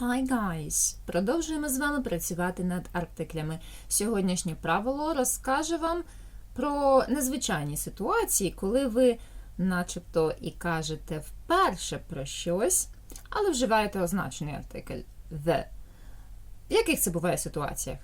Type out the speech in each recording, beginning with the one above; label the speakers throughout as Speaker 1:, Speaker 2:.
Speaker 1: Hi guys! Продовжуємо з вами працювати над артиклями. Сьогоднішнє правило розкаже вам про незвичайні ситуації, коли ви, начебто, і кажете вперше про щось, але вживаєте означений артикль the. В яких це буває ситуаціях?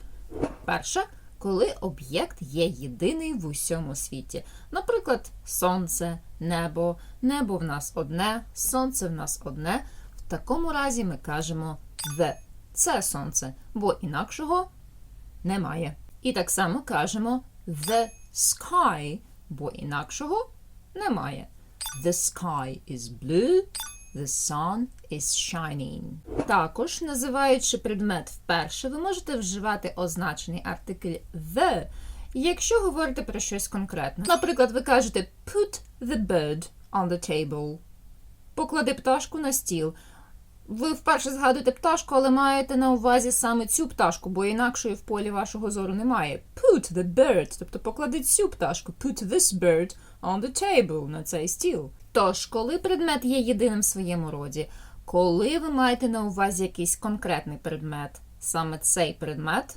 Speaker 1: Перша, коли об'єкт є єдиний в усьому світі. Наприклад, сонце, небо, небо в нас одне, сонце в нас одне. В такому разі ми кажемо the. Це сонце, бо інакшого немає. І так само кажемо the sky, бо інакшого немає. The sky is blue, the sun is shining. Також, називаючи предмет вперше, ви можете вживати означений артикль the, якщо говорите про щось конкретне. Наприклад, ви кажете put the bird on the table. Поклади пташку на стіл. Ви вперше згадуєте пташку, але маєте на увазі саме цю пташку, бо інакшої в полі вашого зору немає. Put the bird, тобто поклади цю пташку. Put this bird on the table, на цей стіл. Тож, коли предмет є єдиним в своєму роді, коли ви маєте на увазі якийсь конкретний предмет, саме цей предмет,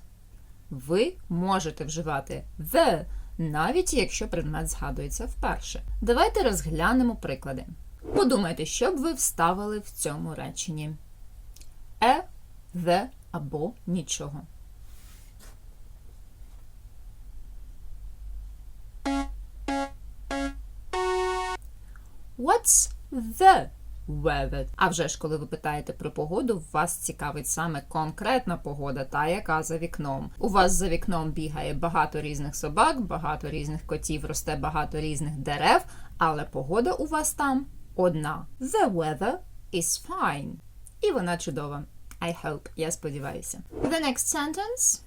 Speaker 1: ви можете вживати the, навіть якщо предмет згадується вперше. Давайте розглянемо приклади. Подумайте, що б ви вставили в цьому реченні: е, the або нічого. What's the weather? А вже ж, коли ви питаєте про погоду, вас цікавить саме конкретна погода, та яка за вікном. У вас за вікном бігає багато різних собак, багато різних котів, росте багато різних дерев, але погода у вас там одна. The weather is fine. І вона чудова. I hope. Я сподіваюся. The next sentence.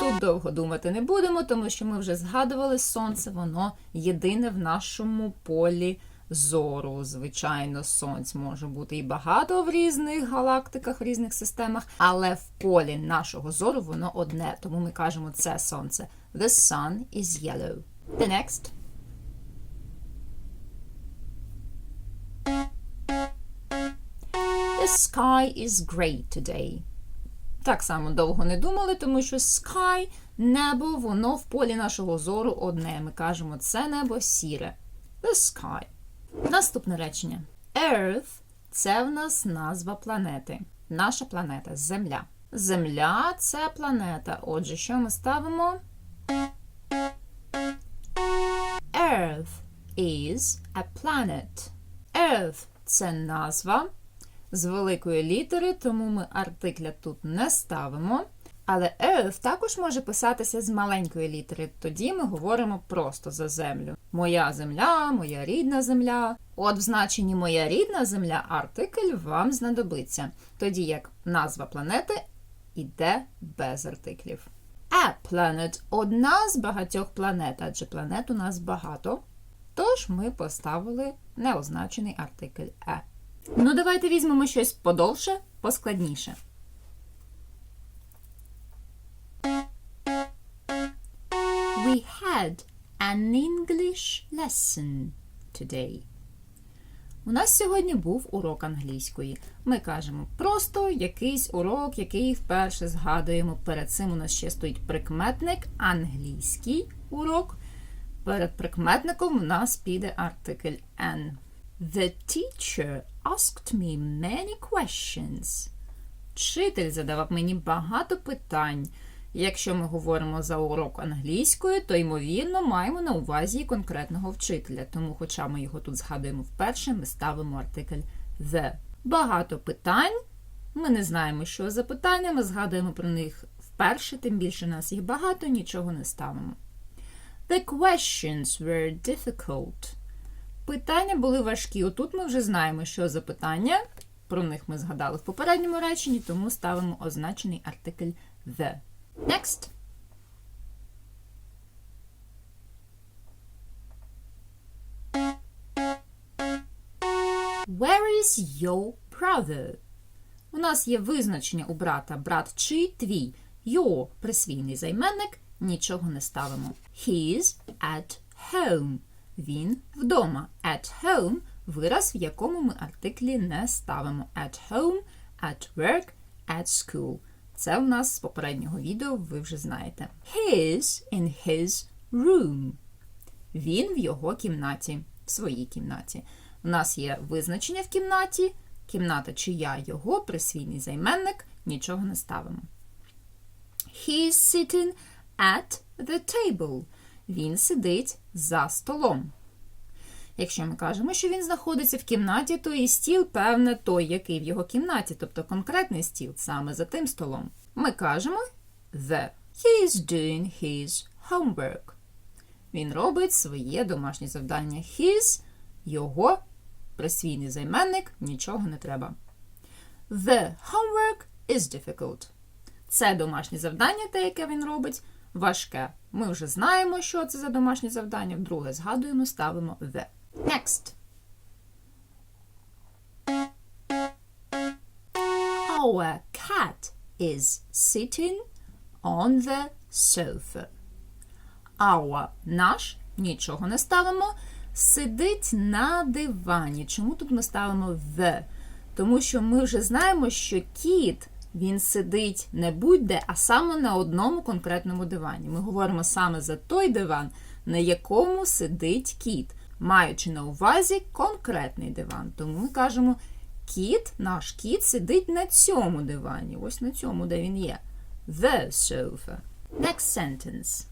Speaker 1: Тут довго думати не будемо, тому що ми вже згадували сонце, воно єдине в нашому полі зору. Звичайно, сонць може бути і багато в різних галактиках, в різних системах, але в полі нашого зору воно одне, тому ми кажемо це сонце. The sun is yellow. The next. The sky is grey today. Так само довго не думали, тому що sky, небо, воно в полі нашого зору одне. Ми кажемо, це небо сіре. The sky. Наступне речення. Earth це в нас назва планети. Наша планета Земля. Земля це планета. Отже, що ми ставимо? Is a planet. Earth це назва з великої літери, тому ми артикля тут не ставимо. Але Earth також може писатися з маленької літери. Тоді ми говоримо просто за землю. Моя земля, моя рідна земля. От в значенні моя рідна земля артикль вам знадобиться. Тоді як назва планети іде без артиклів. A planet одна з багатьох планет, адже планет у нас багато. Тож ми поставили неозначений артикль «е». Ну, давайте візьмемо щось подовше, поскладніше. We had an English lesson today. У нас сьогодні був урок англійської. Ми кажемо просто якийсь урок, який вперше згадуємо. Перед цим у нас ще стоїть прикметник англійський урок. Перед прикметником у нас піде артикль N. The teacher asked me many questions. Вчитель задавав мені багато питань. Якщо ми говоримо за урок англійської, то, ймовірно, маємо на увазі конкретного вчителя. Тому, хоча ми його тут згадуємо вперше, ми ставимо артикль the. Багато питань. Ми не знаємо, що за питання, ми згадуємо про них вперше, тим більше нас їх багато, нічого не ставимо. The questions were difficult. Питання були важкі. Отут ми вже знаємо, що за питання. Про них ми згадали в попередньому реченні, тому ставимо означений артикль the. Next. Where is your brother? У нас є визначення у брата брат чи твій. Your присвійний займенник, нічого не ставимо. He's at home. Він вдома. At home вираз, в якому ми артиклі не ставимо. At home, at work, at school. Це у нас з попереднього відео, ви вже знаєте. He is in his room. Він в його кімнаті, в своїй кімнаті. У нас є визначення в кімнаті, кімната чия його, присвійний займенник, нічого не ставимо. He is sitting at the table. Він сидить за столом. Якщо ми кажемо, що він знаходиться в кімнаті, то і стіл, певне, той, який в його кімнаті, тобто конкретний стіл саме за тим столом. Ми кажемо the. He is doing his homework. Він робить своє домашнє завдання. His – його присвійний займенник, нічого не треба. The homework is difficult. Це домашнє завдання, те, яке він робить, важке. Ми вже знаємо, що це за домашнє завдання. Вдруге згадуємо, ставимо the. Next. Our cat is sitting on the sofa. Our наш нічого не ставимо. Сидить на дивані. Чому тут ми ставимо the? Тому що ми вже знаємо, що кіт він сидить не будь-де, а саме на одному конкретному дивані. Ми говоримо саме за той диван, на якому сидить кіт, маючи на увазі конкретний диван. Тому ми кажемо, кіт, наш кіт сидить на цьому дивані. Ось на цьому, де він є. The sofa. Next sentence.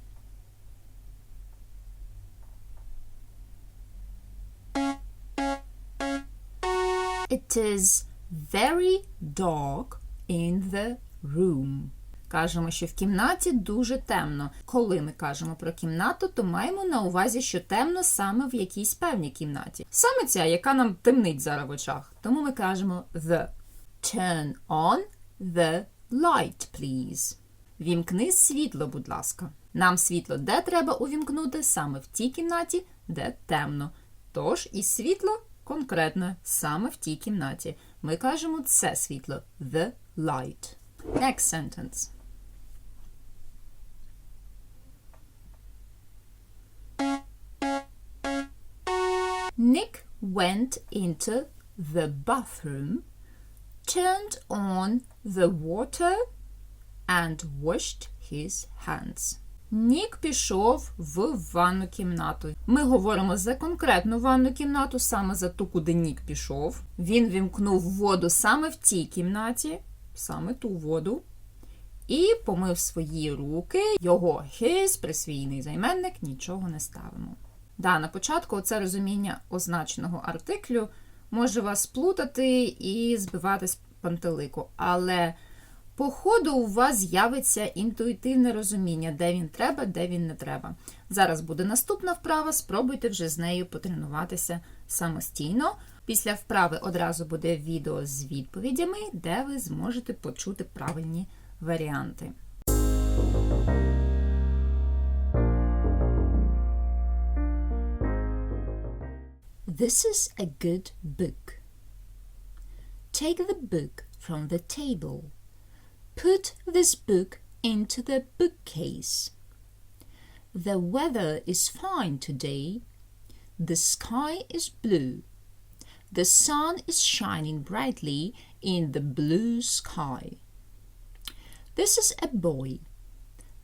Speaker 1: It is very dark in the room. Кажемо, що в кімнаті дуже темно. Коли ми кажемо про кімнату, то маємо на увазі, що темно саме в якійсь певній кімнаті. Саме ця, яка нам темнить зараз в очах. Тому ми кажемо the. Turn on the light, please. Вімкни світло, будь ласка. Нам світло де треба увімкнути? Саме в тій кімнаті, де темно. Тож і світло конкретне саме в тій кімнаті. Ми кажемо це світло the light. Next sentence. Nick went into the bathroom, turned on the water and washed his hands. Нік пішов в ванну кімнату. Ми говоримо за конкретну ванну кімнату, саме за ту, куди Нік пішов. Він вімкнув воду саме в тій кімнаті, саме ту воду, і помив свої руки. Його his, присвійний займенник, нічого не ставимо. Да, на початку це розуміння означеного артиклю може вас плутати і збивати з пантелику, але по ходу у вас з'явиться інтуїтивне розуміння, де він треба, де він не треба. Зараз буде наступна вправа, спробуйте вже з нею потренуватися самостійно. Після вправи одразу буде відео з відповідями, де ви зможете почути правильні варіанти. This is a good book. Take the book from the table. Put this book into the bookcase. The weather is fine today. The sky is blue. The sun is shining brightly in the blue sky. This is a boy.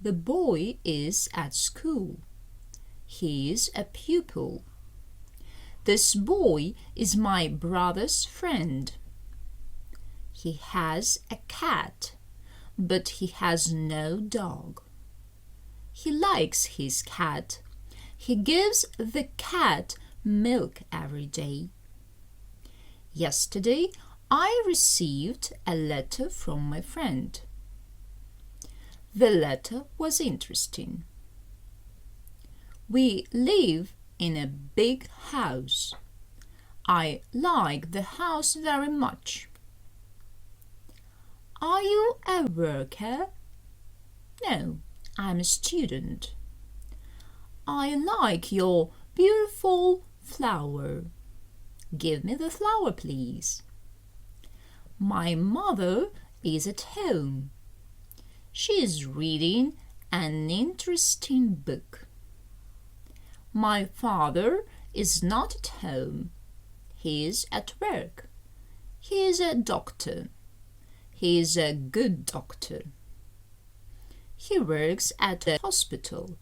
Speaker 1: The boy is at school. He is a pupil. This boy is my brother's friend. He has a cat, but he has no dog. He likes his cat. He gives the cat milk every day. Yesterday, I received a letter from my friend. The letter was interesting. We live in a big house. I like the house very much. Are you a worker? No, I'm a student. I like your beautiful flower. Give me the flower, please. My mother is at home. She is reading an interesting book. My father is not at home. He is at work. He is a doctor. He is a good doctor. He works at a hospital.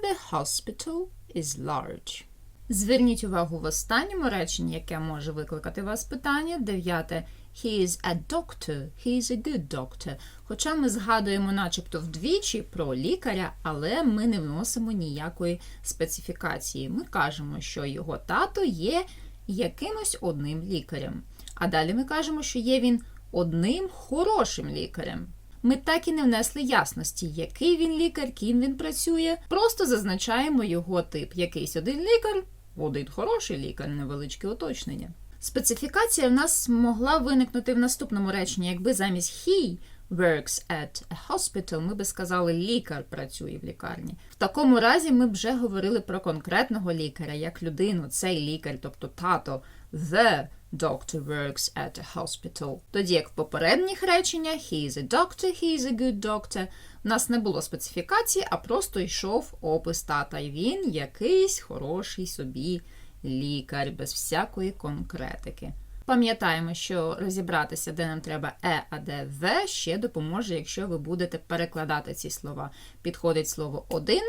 Speaker 1: The hospital is large. Зверніть увагу в останньому реченні, яке може викликати вас питання. Дев'яте. He is a doctor. He is a good doctor. Хоча ми згадуємо начебто вдвічі про лікаря, але ми не вносимо ніякої специфікації. Ми кажемо, що його тато є якимось одним лікарем. А далі ми кажемо, що є він одним хорошим лікарем. Ми так і не внесли ясності, який він лікар, ким він працює. Просто зазначаємо його тип. Якийсь один лікар, один хороший лікар, невеличке уточнення. Специфікація в нас могла виникнути в наступному реченні, якби замість he works at a hospital, ми би сказали лікар працює в лікарні. В такому разі ми б вже говорили про конкретного лікаря, як людину, цей лікар, тобто тато, the doctor works at a hospital. Тоді як в попередніх реченнях he is a doctor, he is a good doctor, у нас не було специфікації, а просто йшов опис тата. І він якийсь хороший собі лікар, без всякої конкретики. Пам'ятаємо, що розібратися, де нам треба е, а де в, ще допоможе, якщо ви будете перекладати ці слова. Підходить слово один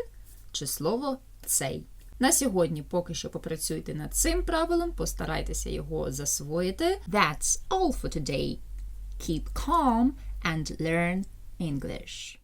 Speaker 1: чи слово цей. На сьогодні поки що попрацюйте над цим правилом, постарайтеся його засвоїти. That's all for today. Keep calm and learn English.